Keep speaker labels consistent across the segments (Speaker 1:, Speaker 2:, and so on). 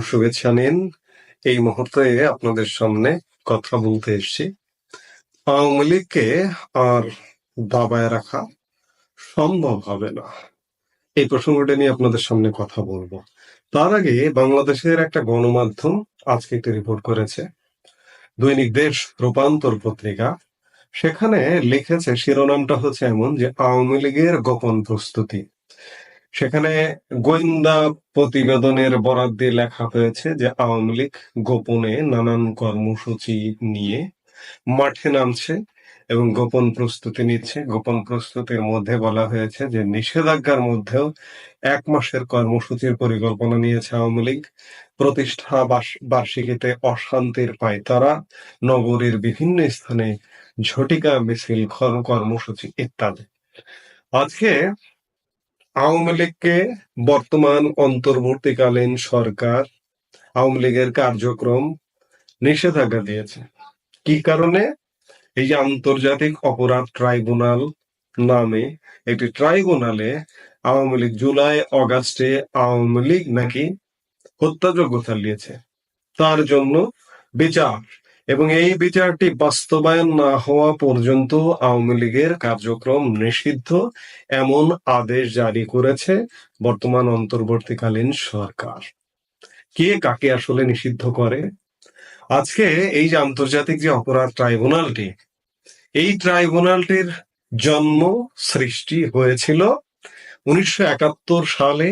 Speaker 1: শুভেচ্ছা নিন। এই মুহূর্তে আপনাদের সামনে কথা বলতে এসেছি। আওয়ামী লীগকে আর দাবায় রাখা সম্ভব হবে না। এই প্রসঙ্গটা নিয়ে আপনাদের সামনে কথা বলব। তার আগে বাংলাদেশের একটা গণমাধ্যম আজকে একটি রিপোর্ট করেছে। দৈনিক দেশ রূপান্তর পত্রিকা। সেখানে লিখেছে, শিরোনামটা হচ্ছে এমন যে, আওয়ামী লীগের গোপন প্রস্তুতি। সেখানে গোয়েন্দা প্রতিবেদনের বরাদ দিয়ে লেখা হয়েছে যে আওয়ামী লীগ গোপনে নানান কর্মসূচি নিয়ে মাঠে নামছে এবং গোপন প্রস্তুতি নিচ্ছে। গোপন প্রস্তুতির মধ্যে বলা হয়েছে যে নিষেধাজ্ঞার মধ্যেও এক মাসের কর্মসূচির পরিকল্পনা নিয়েছে আওয়ামী লীগ। প্রতিষ্ঠা বার্ষ- বার্ষিকীতে অশান্তির পায়তারা, নগরীর বিভিন্ন স্থানে ঝটিকা মিছিল কর্মসূচি ইত্যাদি। আজকে আওয়ামী লীগকে বর্তমান অন্তর্বর্তীকালীন সরকার আওয়ামী লীগের কার্যক্রম নিষেধাজ্ঞা দিয়েছে। কি কারণে? এই যে আন্তর্জাতিক অপরাধ ট্রাইব্যুনাল নামে একটি ট্রাইব্যুনালে আওয়ামী লীগ জুলাই, অগাস্টে আওয়ামী লীগ নাকি হত্যাযোগ্য চালিয়েছে, তার জন্য বিচার এবং এই বিচারটি বাস্তবায়ন না হওয়া পর্যন্ত আওয়ামী লীগের কার্যক্রম নিষিদ্ধ, এমন আদেশ জারি করেছে বর্তমান অন্তর্বর্তীকালীন সরকার। কে কাকে আসলে নিষিদ্ধ করে? আজকে এই যে আন্তর্জাতিক যে অপরাধ ট্রাইব্যুনালটি, এই ট্রাইব্যুনালটির জন্ম সৃষ্টি হয়েছিল উনিশশো একাত্তর সালে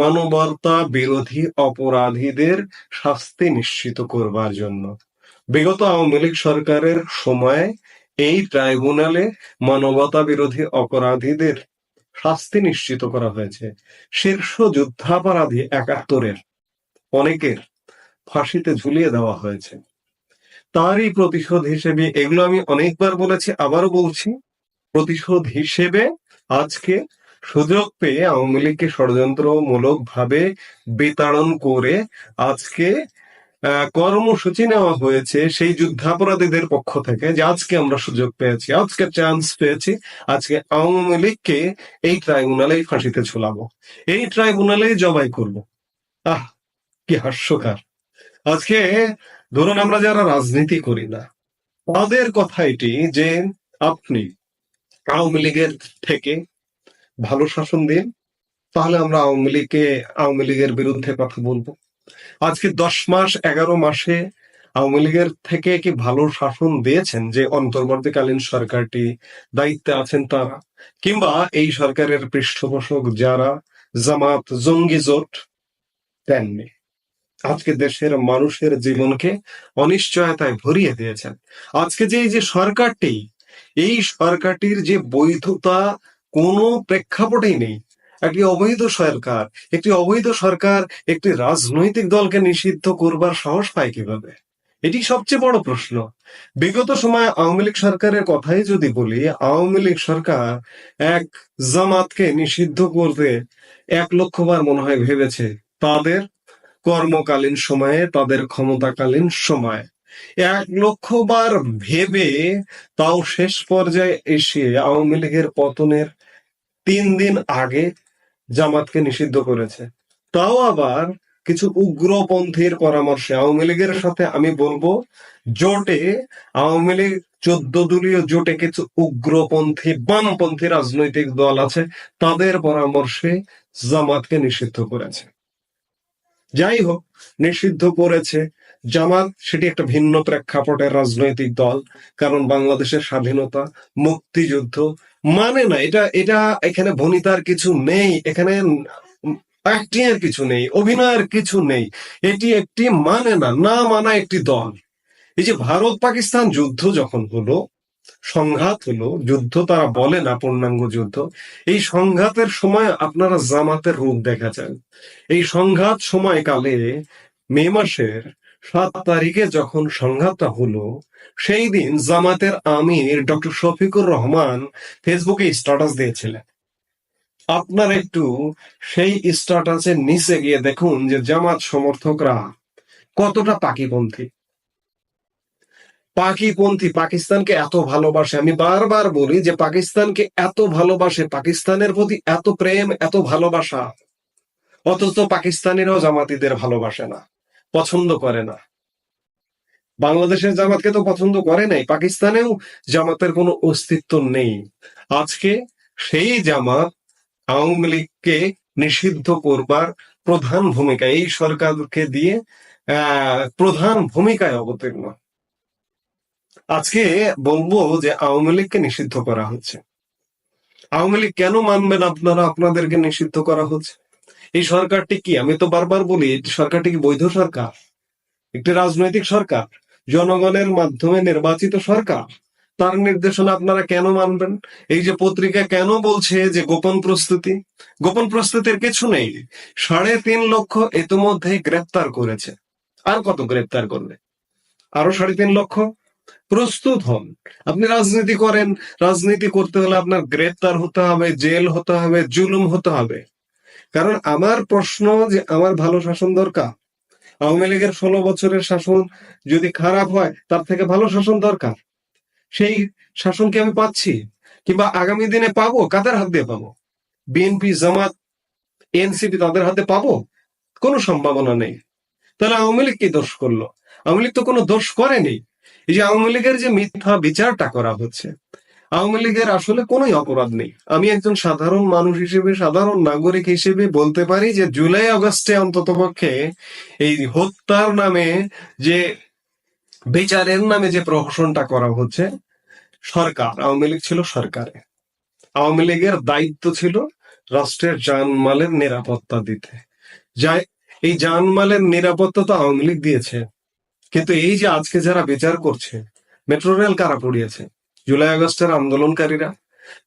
Speaker 1: মানবতা বিরোধী অপরাধীদের শাস্তি নিশ্চিত করবার জন্য। বিগত আওয়ামী লীগ সরকারের সময় এই ট্রাইব্যুনালে মানবতা বিরোধী অপরাধীদের শাস্তি নিশ্চিত করা হয়েছে। শীর্ষ যুদ্ধাপরাধী একাত্তরের অনেকের ফাঁসিতে ঝুলিয়ে দেওয়া হয়েছে। তারই প্রতিশোধ হিসেবে, এগুলো আমি অনেকবার বলেছি, আবারও বলছি, প্রতিশোধ হিসেবে আজকে সুযোগ পেয়ে আওয়ামী লীগকে ষড়যন্ত্রমূলক ভাবে বিতাড়ন করে আজকে কর্মসূচি নেওয়া হয়েছে সেই যুদ্ধাপরাধীদের পক্ষ থেকে যে আজকে আমরা সুযোগ পেয়েছি, আজকে চান্স পেয়েছি, আজকে আওয়ামী লীগকে এই ট্রাইব্যুনালেই ফাঁসিতে ঝুলাবো। এই ট্রাইব্যুনালেই জবাই করব। আহ, কি হাস্যকর। আজকে ধরুন আমরা যারা রাজনীতি করি না, তাদের কথা এটি যে আপনি আওয়ামী লীগের থেকে ভালো শাসন দিন, তাহলে আমরা আওয়ামী লীগকে, আওয়ামী লীগের বিরুদ্ধে কথা বলব। আজকে দশ মাস, এগারো মাসে আওয়ামী লীগের থেকে কি ভালো শাসন দিয়েছেন যে অন্তর্বর্তীকালীন সরকারটি দায়িত্বে আছেন তারা? কিংবা এই সরকারের পৃষ্ঠপোষক যারা জামাত, জঙ্গি জোট দেননি আজকে দেশের মানুষের জীবনকে অনিশ্চয়তায় ভরিয়ে দিয়েছেন। আজকে যে এই যে সরকারটি, এই সরকারটির যে বৈধতা কোনো প্রেক্ষাপটেই নেই। একটি অবৈধ সরকার, একটি অবৈধ সরকার একটি রাজনৈতিক দলকে নিষিদ্ধ করবার সাহস পায় কীভাবে? এটি সবচেয়ে বড় প্রশ্ন। বিগত সময় আওয়ামী লীগ সরকারের কথাই যদি বলি, আওয়ামী লীগ সরকার এক জামাতকে নিষিদ্ধ করতে এক লক্ষ বার মনে হয় ভেবেছে। তাদের কর্মকালীন সময়ে, তাদের ক্ষমতাকালীন সময়। এক লক্ষ বার ভেবে তাও শেষ পর্যায়ে এসে আওয়ামী লীগের পতনের তিন দিন আগে জামাতকে নিষিদ্ধ করেছে। তাও আবার কিছু উগ্রপন্থীর পরামর্শে আওয়ামী লীগের সাথে আমি বলব, জোটে, আওয়ামী লীগ চোদ্দ দলীয় জোটে কিছু উগ্রপন্থী, বামপন্থী রাজনৈতিক দল আছে, তাদের পরামর্শে জামাতকে নিষিদ্ধ করেছে। যাই হোক, নিষিদ্ধ করেছে। জামাত সেটি একটা ভিন্ন প্রেক্ষাপটের রাজনৈতিক দল, কারণ বাংলাদেশের স্বাধীনতা, মুক্তিযুদ্ধ মানে না, এটা এটা এখানে ভনিতার কিছু নেই, এখানে অ্যাক্টিং এর কিছু নেই, অভিনয়ের কিছু নেই, এটি একটি মানে না না মানা একটি দল। এই যে ভারত পাকিস্তান যুদ্ধ যখন হলো, সংঘাত হলো, যুদ্ধ তারা বলে না, পূর্ণাঙ্গ যুদ্ধ, এই সংঘাতের সময় আপনারা জামাতের রূপ দেখা যায়। এই সংঘাত সময়কালে মে মাসের সাত তারিখে যখন সংঘাতটা হলো, সেই দিন জামাতের আমির ডক্টর শফিকুর রহমান ফেসবুকে স্ট্যাটাস দিয়েছিলেন। আপনার একটু সেই স্ট্যাটাসের নিচে গিয়ে দেখুন যে জামাত সমর্থকরা কতটা পাকিপন্থী। পাকিপন্থী পাকিস্তানকে এত ভালোবাসে, আমি বারবার বলি যে পাকিস্তানকে এত ভালোবাসে, পাকিস্তানের প্রতি এত প্রেম, এত ভালোবাসা, অথচ পাকিস্তানিরাও জামাতিদের ভালোবাসে না। পছন্দ করে না। বাংলাদেশের জামাতকে তো পছন্দ করে নাই, পাকিস্তানেও জামাতের কোনো অস্তিত্ব নেই। আজকে সেই জামাত আওয়ামী লীগকে নিষিদ্ধ করবার প্রধান ভূমিকা, এই সরকারকে দিয়ে প্রধান ভূমিকায় অবতীর্ণ। আজকে বলব যে আওয়ামী লীগকে নিষিদ্ধ করা হচ্ছে। আওয়ামী লীগ কেন মানবেন আপনারা? আপনাদেরকে নিষিদ্ধ করা হচ্ছে। এই সরকারটি কি? আমি তো বারবার বলি সরকারটি কি বৈধ সরকার? একটি রাজনৈতিক সরকার? জনগণের মাধ্যমে নির্বাচিত সরকার? তার নির্দেশনা আপনারা কেন মানবেন? এই যে পত্রিকা কেন বলছে যে গোপন প্রস্তুতি? গোপন প্রস্তুতির কিছু নেই। সাড়ে তিন লক্ষ ইতিমধ্যে গ্রেপ্তার করেছে। আর কত গ্রেপ্তার করবে? আরও সাড়ে তিন লক্ষ? প্রস্তুত হন। আপনি রাজনীতি করেন, রাজনীতি করতে হলে আপনার গ্রেপ্তার হতে হবে, জেল হতে হবে, জুলুম হতে হবে। কারণ আমার প্রশ্ন যে আমার ভালো শাসন দরকার? আওয়ামী লীগের ষোলো বছরের শাসন যদি খারাপ হয়, তার থেকে ভালো শাসন দরকার? সেই শাসন কি আমি পাচ্ছি? কিংবা আগামী দিনে পাবো? কাদের হাত দিয়ে পাবো? বিএনপি জামাত এনসিপি তাদের হাতে পাবো? কোনো সম্ভাবনা নেই। তাহলে আওয়ামী লীগ কি দোষ করল? আওয়ামী লীগ তো কোনো দোষ করেনি। এই যে আওয়ামী লীগের যে মিথ্যা বিচারটা করা হচ্ছে আওয়ামী লীগের আসলে কোনোই অপরাধ নেই। আমি একজন সাধারণ মানুষ হিসেবে, সাধারণ নাগরিক হিসেবে বলতে পারি যে জুলাই আগস্টে অন্তত পক্ষে এই হত্যার নামে যে, বিচারের নামে যে প্রহসনটা করা হচ্ছে, সরকার, আওয়ামী লীগ ছিল সরকারে। আওয়ামী লীগের দায়িত্ব ছিল রাষ্ট্রের জানমালের নিরাপত্তা দিতে। যাই, এই জানমালের নিরাপত্তা তো আওয়ামী লীগ দিয়েছে। কিন্তু এই যে আজকে যারা বিচার করছে, মেট্রো রেল কারা পুড়িয়েছে? জুলাই আগস্টের আন্দোলনকারীরা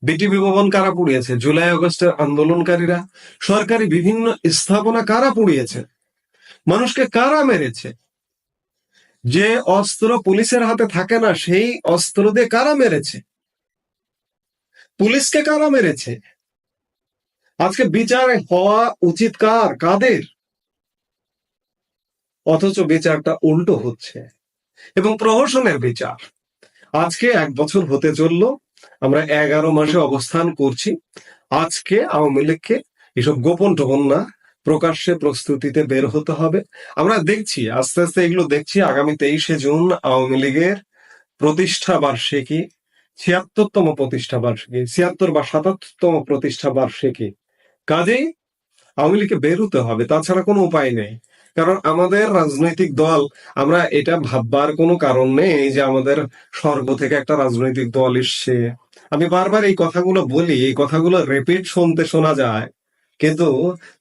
Speaker 1: বিটিভি ভবন কারা পুড়িয়েছে? জুলাই আগস্টের আন্দোলনকারীরা, সরকারি বিভিন্ন স্থাপনা কারা পুড়িয়েছে? মানুষকে কারা মেরেছে? যে অস্ত্র পুলিশের হাতে থাকে না, সেই অস্ত্র দিয়ে কারা মেরেছে? পুলিশকে কারা মেরেছে? আজকে বিচার হওয়া উচিত কার? কাদের? অথচ বিচারটা উল্টো হচ্ছে এবং প্রহসনের বিচার। আজকে এক বছর হতে চলল, আমরা এগারো মাসে অবস্থান করছি। আজকে আওয়ামী লীগকে এসব গোপন টোপন না, প্রকাশ্যে প্রস্তুতিতে বের হতে হবে। আমরা দেখছি, আস্তে আস্তে এগুলো দেখছি, আগামী তেইশে জুন আওয়ামী লীগের প্রতিষ্ঠা বার্ষিকী, ছিয়াত্তরতম প্রতিষ্ঠা বার্ষিকী, ছিয়াত্তর বা সাতাত্তরতম প্রতিষ্ঠা বার্ষিকী। কাজেই আওয়ামী লীগকে বের হতে হবে, তাছাড়া কোনো উপায় নেই। কারণ আমাদের রাজনৈতিক দল, আমরা এটা ভাববার কোনো কারণ নেই যে আমাদের স্বর্গ থেকে একটা রাজনৈতিক দল এসছে। আমি বারবার এই কথাগুলো বলি, এই কথাগুলো রিপিট শুনতে শোনা যায়। কিন্তু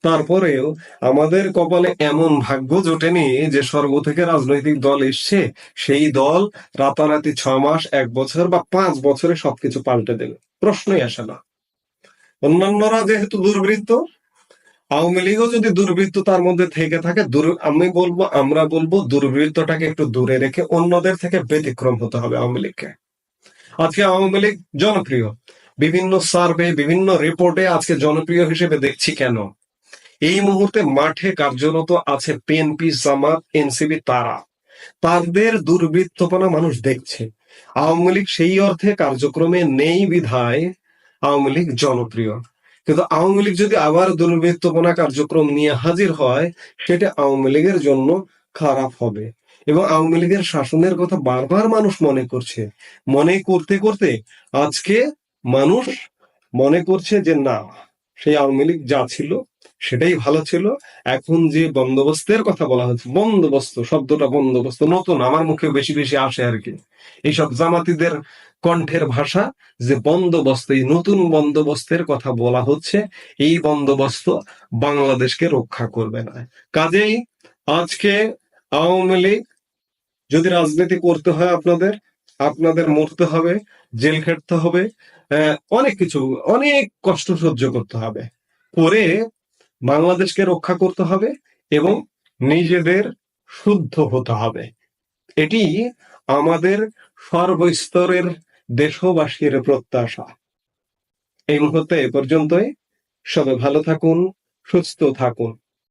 Speaker 1: তারপরেও আমাদের কপালে এমন ভাগ্য জোটেনি যে স্বর্গ থেকে রাজনৈতিক দল এসছে, সেই দল রাতারাতি ছ মাস, এক বছর বা পাঁচ বছরে সবকিছু পাল্টে দেবে প্রশ্নই আসে না। অন্যান্যরা যেহেতু দুর্বৃত্ত আওয়ামী লীগও যদি দুর্বৃত্ত তার মধ্যে থেকে থাকে আমি বলব, আমরা বলব দুর্বৃত্তটাকে একটু দূরে রেখে অন্যদের থেকে ব্যতিক্রম হতে হবে আওয়ামী লীগকে। আজকে আওয়ামী লীগ জনপ্রিয়। বিভিন্ন সার্ভে, বিভিন্ন রিপোর্টে আজকে জনপ্রিয় হিসেবে দেখছি কেন? এই মুহূর্তে মাঠে কার্যরত আছে পিএনপি জামাত এনসিবি তারা। তাদের দুর্বৃত্তপনা মানুষ দেখছে। আওয়ামী লীগ সেই অর্থে কার্যক্রমে নেই বিধায় আওয়ামী লীগ জনপ্রিয়। কিন্তু আওয়ামী লীগ যদি আবার দুর্বৃত্তপনা কার্যক্রম নিয়ে হাজির হয়, সেটা আওয়ামী লীগের জন্য খারাপ হবে। এবং আওয়ামী লীগের শাসনের কথা বারবার মানুষ মনে করছে। মনে করতে করতে আজকে মানুষ মনে করছে যে, না, সেই আওয়ামী লীগ যা ছিল, সেটাই ভালো ছিল। এখন যে বন্দোবস্তের কথা বলা হচ্ছে, বন্দোবস্ত, শব্দটা বন্দোবস্ত, নতুন, আমার মুখে বেশি বেশি আসে আর কি। এইসব জামাতিদের কণ্ঠের ভাষা যে বন্দোবস্ত, এই নতুন বন্দোবস্তের কথা বলা হচ্ছে, এই বন্দোবস্ত বাংলাদেশকে রক্ষা করবে না। কাজেই আজকে আওয়ামী লীগ যদি রাজনীতি করতে হয় আপনাদের আপনাদের মরতে হবে, জেল খেটতে হবে অনেক কিছু, অনেক কষ্ট সহ্য করতে হবে। করে বাংলাদেশকে রক্ষা করতে হবে এবং নিজেদের শুদ্ধ হতে হবে। এটি আমাদের সর্বস্তরের দেশবাসীর প্রত্যাশা। এই মুহূর্তে এ পর্যন্তই। সবাই ভালো থাকুন সুস্থ থাকুন।